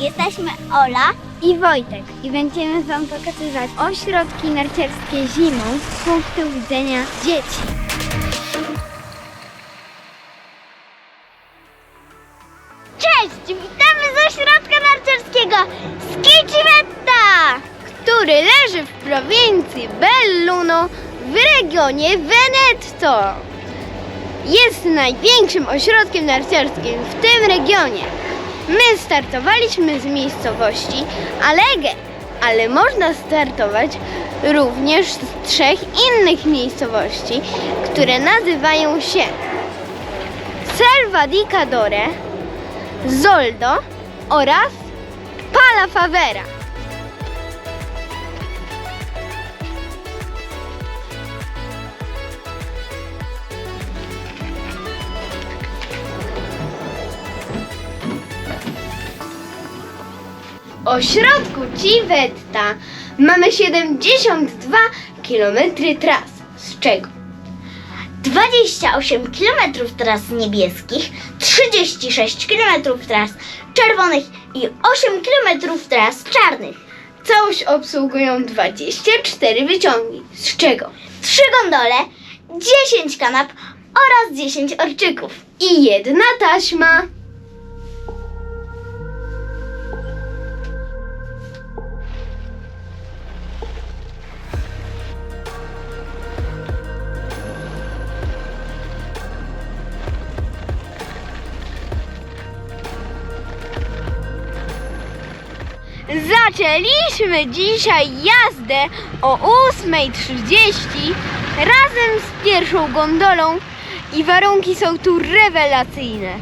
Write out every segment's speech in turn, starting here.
Jesteśmy Ola i Wojtek i będziemy Wam pokazywać ośrodki narciarskie zimą z punktu widzenia dzieci. Cześć! Witamy z ośrodka narciarskiego Skicimetta! który leży w prowincji Belluno w regionie Veneto. Jest największym ośrodkiem narciarskim w tym regionie. My startowaliśmy z miejscowości Alege, ale można startować również z trzech innych miejscowości, które nazywają się Selva di Cadore, Zoldo oraz Palafavera. Ośrodku Civetta mamy 72 km tras, z czego 28 km tras niebieskich, 36 km tras czerwonych i 8 km tras czarnych. całość obsługują 24 wyciągi, z czego 3 gondole, 10 kanap oraz 10 orczyków. i jedna taśma. Zaczęliśmy dzisiaj jazdę o 8.30 razem z pierwszą gondolą i warunki są tu rewelacyjne.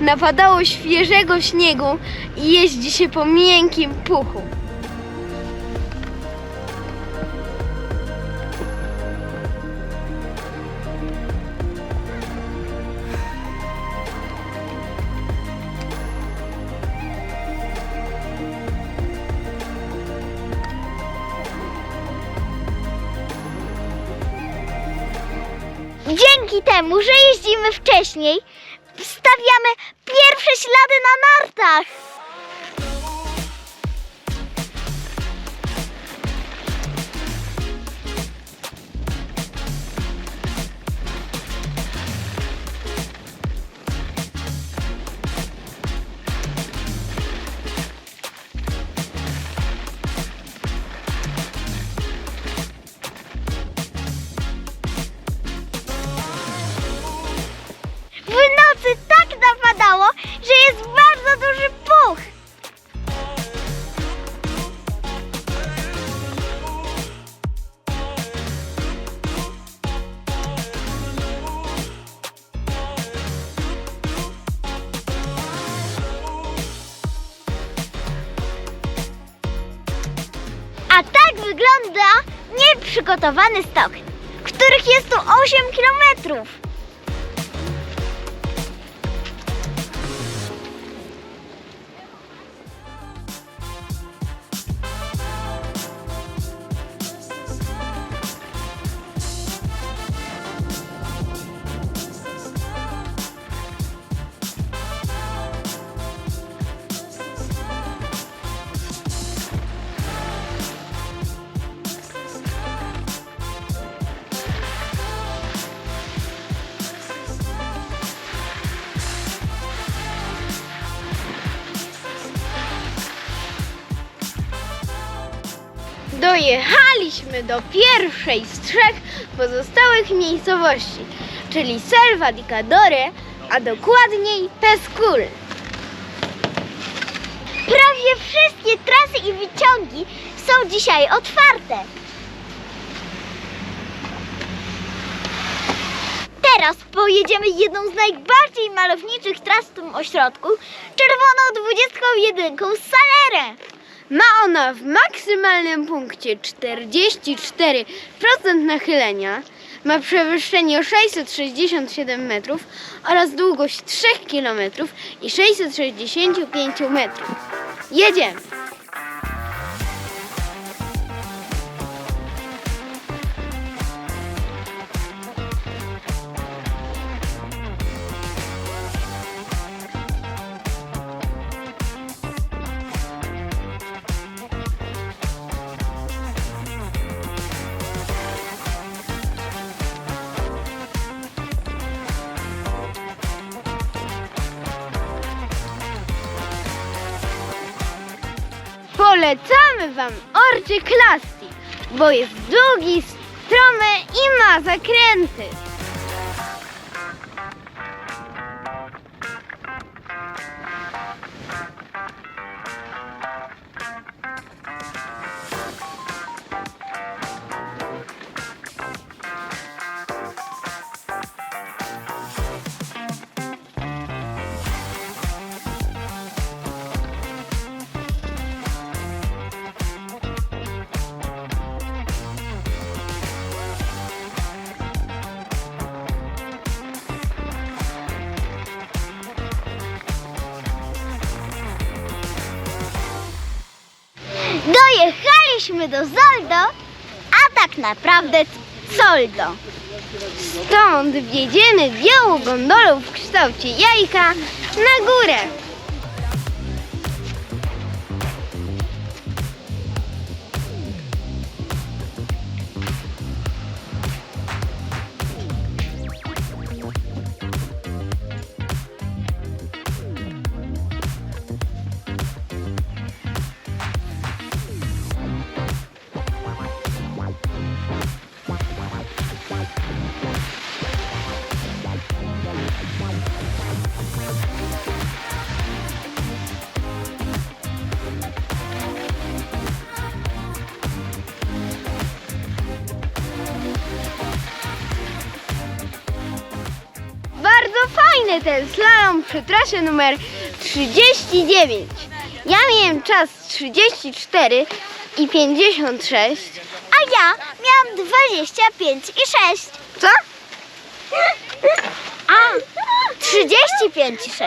Napadało świeżego śniegu i jeździ się po miękkim puchu. Temu, że jeździmy wcześniej, stawiamy pierwsze ślady na nartach. Wygląda nieprzygotowany stok, których jest tu 8 kilometrów. Dojechaliśmy do pierwszej z trzech pozostałych miejscowości, czyli Selva di Cadore, a dokładniej Pescul. Prawie wszystkie trasy i wyciągi są dzisiaj otwarte. Teraz pojedziemy jedną z najbardziej malowniczych tras w tym ośrodku, czerwoną 21 z Salerę. Ma ona w maksymalnym punkcie 44% nachylenia, ma przewyższenie o 667 metrów oraz długość 3 km i 665 metrów. Jedziemy! Polecamy Wam Orczy Klasik, bo jest długi, stromy i ma zakręty. Dojechaliśmy do Zoldo, a tak naprawdę Soldo. Stąd wjedziemy białą gondolą w kształcie jajka na górę. Ten slalom przy trasie numer 39. Ja miałem czas 34 i 56. A ja miałam 25 i 6. Co? A, 35 i 6.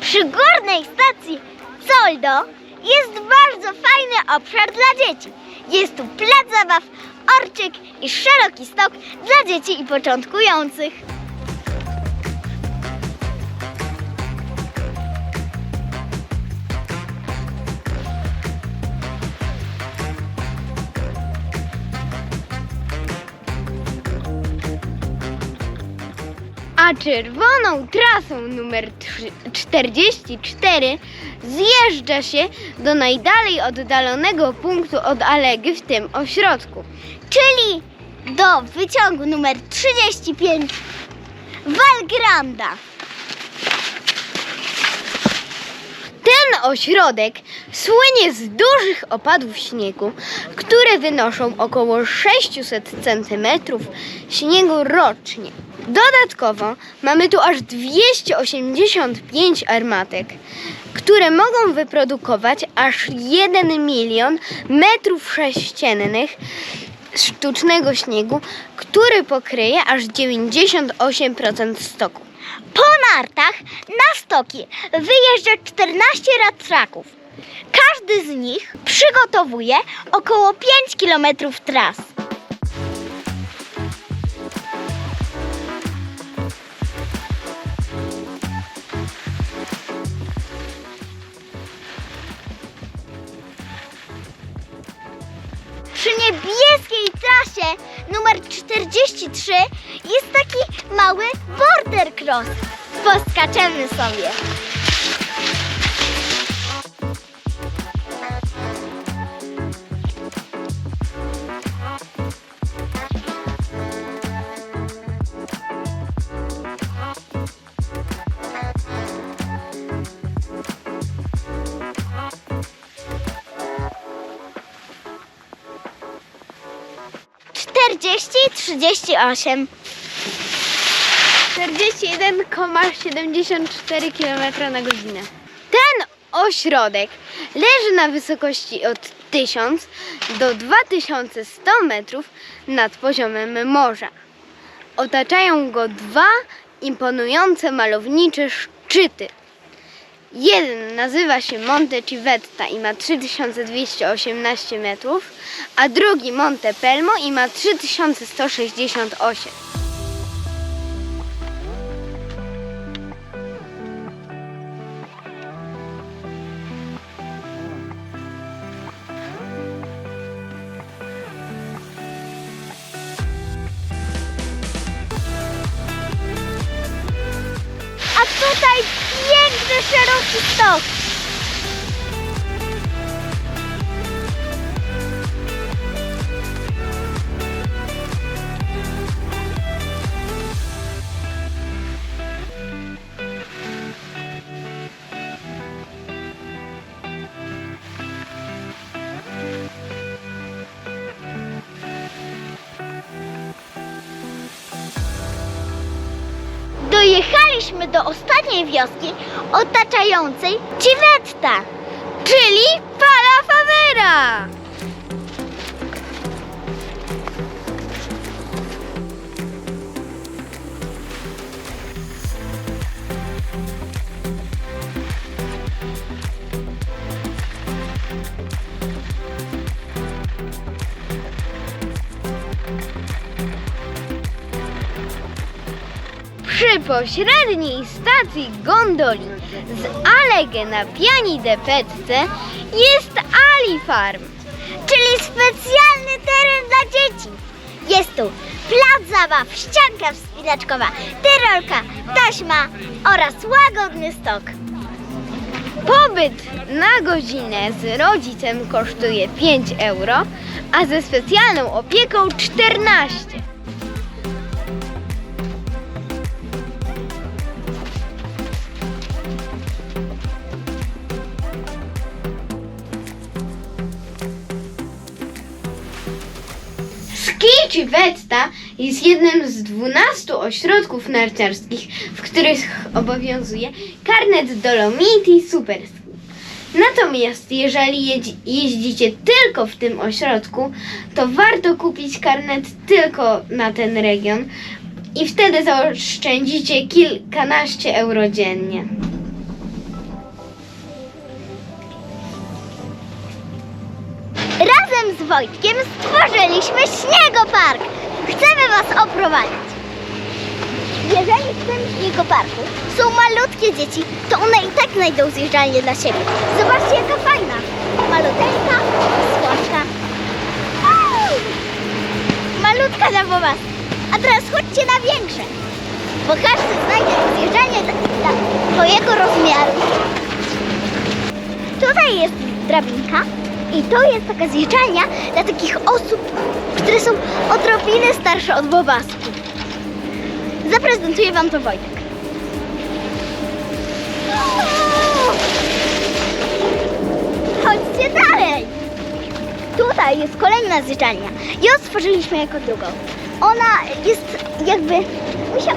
Przy górnej stacji Soldo jest bardzo fajny obszar dla dzieci. Jest tu plac zabaw, orczyk i szeroki stok dla dzieci i początkujących. A czerwoną trasą numer trzy- 44 zjeżdża się do najdalej oddalonego punktu od Alegi w tym ośrodku. Czyli do wyciągu numer 35 Valgranda. Ten ośrodek słynie z dużych opadów śniegu, które wynoszą około 600 cm śniegu rocznie. Dodatkowo mamy tu aż 285 armatek, które mogą wyprodukować aż 1 milion metrów sześciennych sztucznego śniegu, który pokryje aż 98% stoku. Po nartach na stoki wyjeżdża 14 ratraków. Każdy z nich przygotowuje około 5 km tras. Przy niebieskiej trasie numer 43 jest taki mały border cross. Poskaczemy sobie. Czterdzieści, trzydzieści osiem. 41,74 km na godzinę. Ten ośrodek leży na wysokości od 1000 do 2100 metrów nad poziomem morza. Otaczają go dwa imponujące malownicze szczyty. Jeden nazywa się Monte Civetta i ma 3218 metrów, a drugi Monte Pelmo i ma 3168. szeroki stok. Dojechaliśmy do ostatniej wioski otaczającej Civetta. Czyli falafawera! Przy pośredniej stacji gondoli z Alege na Piani de Petce jest Ali Farm. czyli specjalny teren dla dzieci. Jest tu plac zabaw, ścianka wspinaczkowa, tyrolka, taśma oraz łagodny stok. Pobyt na godzinę z rodzicem kosztuje 5 euro, a ze specjalną opieką 14. Ski Civetta jest jednym z 12 ośrodków narciarskich, w których obowiązuje karnet Dolomiti Superski. Natomiast jeżeli jeździcie tylko w tym ośrodku, to warto kupić karnet tylko na ten region i wtedy zaoszczędzicie kilkanaście euro dziennie. Razem z Wojtkiem stworzyliśmy Śniegopark. Chcemy Was oprowadzić. Jeżeli w tym śniegoparku są malutkie dzieci, to one i tak znajdą zjeżdżalnię dla siebie. Zobaczcie jaka fajna. Maluteńka, słodka. Malutka zabawa. A teraz chodźcie na większe. Bo każdy znajdzie zjeżdżalnię dla, swojego rozmiaru. Tutaj jest drabinka i to jest taka zjeżdżalnia dla takich osób, które są odrobinę starsze od Bobaski. Zaprezentuję Wam to Wojtek. Chodźcie dalej! Tutaj jest kolejna zjeżdżalnia. Ją stworzyliśmy jako drugą. Ona jest jakby... Musia...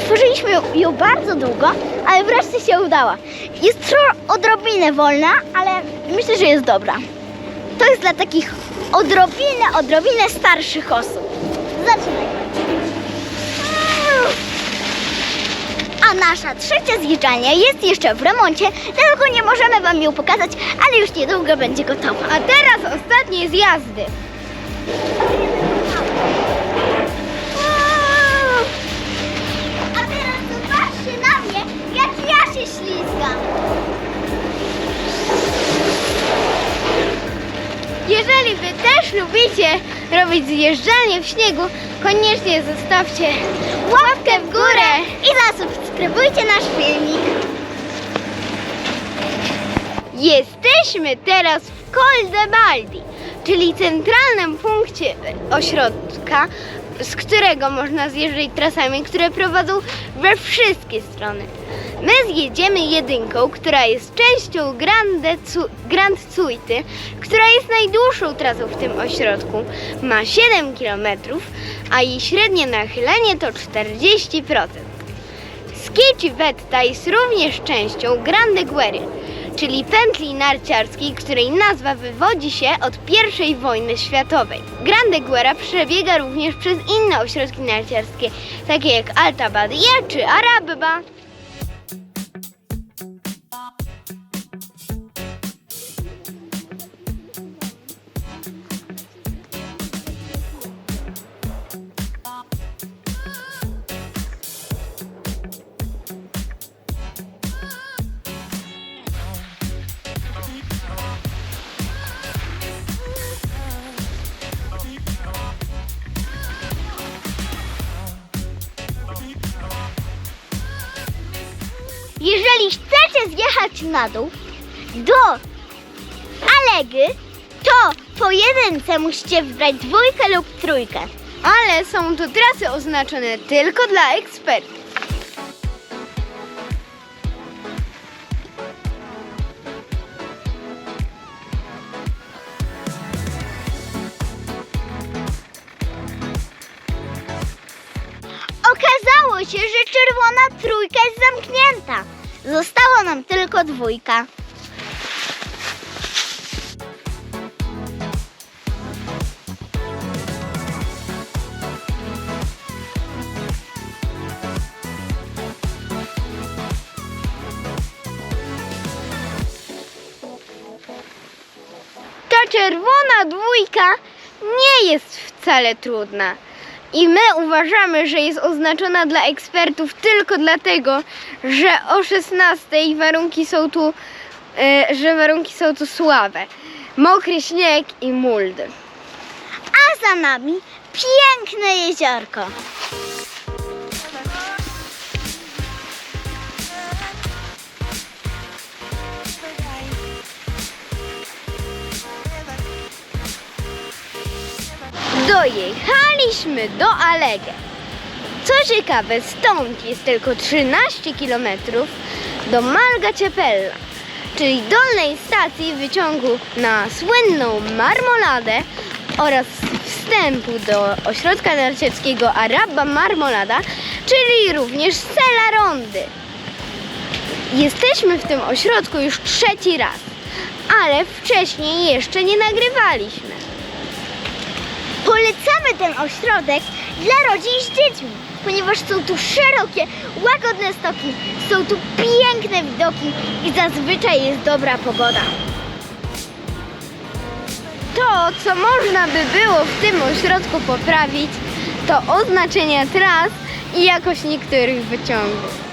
Stworzyliśmy ją, bardzo długo, ale wreszcie się udała. Jest odrobinę wolna, ale myślę, że jest dobra. To jest dla takich odrobinę, odrobinę starszych osób. Zaczynaj. A nasza trzecia zjeżdżalnia jest jeszcze w remoncie, dlatego nie możemy Wam ją pokazać, ale już niedługo będzie gotowa. A teraz ostatnie zjazdy. Lubicie robić zjeżdżalnie w śniegu, koniecznie zostawcie Łapkę w górę i zasubskrybujcie nasz filmik. Jesteśmy teraz w Col de Baldi, czyli centralnym punkcie ośrodka, z którego można zjeżdżać trasami, które prowadzą we wszystkie strony. My zjedziemy jedynką, która jest częścią Grande Cu- Grand Cuity, która jest najdłuższą trasą w tym ośrodku. Ma 7 km, a jej średnie nachylenie to 40%. Ski Civetta jest również częścią Grande Guerry, czyli pętli narciarskiej, której nazwa wywodzi się od I wojny światowej. Grande Guerra przebiega również przez inne ośrodki narciarskie, takie jak Alta Badia czy Arabba. Chcecie zjechać na dół do Alegy, to po jedynce musicie wybrać dwójkę lub trójkę. Ale są to trasy oznaczone tylko dla ekspertów. Okazało się, że czerwona trójka jest zamknięta. Zostało nam tylko dwójka. Ta czerwona dwójka nie jest wcale trudna. I my uważamy, że jest oznaczona dla ekspertów tylko dlatego, że o 16 warunki są tu, e, że warunki są tu słabe. Mokry śnieg i muld. A za nami piękne jeziorko. Dojechaliśmy do Alege. Co ciekawe, stąd jest tylko 13 km do Malga Cepella, czyli dolnej stacji wyciągu na słynną marmoladę oraz wstępu do ośrodka narciarskiego Araba Marmolada, czyli również Sela Rondy. Jesteśmy w tym ośrodku już trzeci raz, ale wcześniej jeszcze nie nagrywaliśmy. Polecamy ten ośrodek dla rodzin z dziećmi, ponieważ są tu szerokie, łagodne stoki, są tu piękne widoki i zazwyczaj jest dobra pogoda. To, co można by było w tym ośrodku poprawić, to oznaczenia tras i jakość niektórych wyciągów.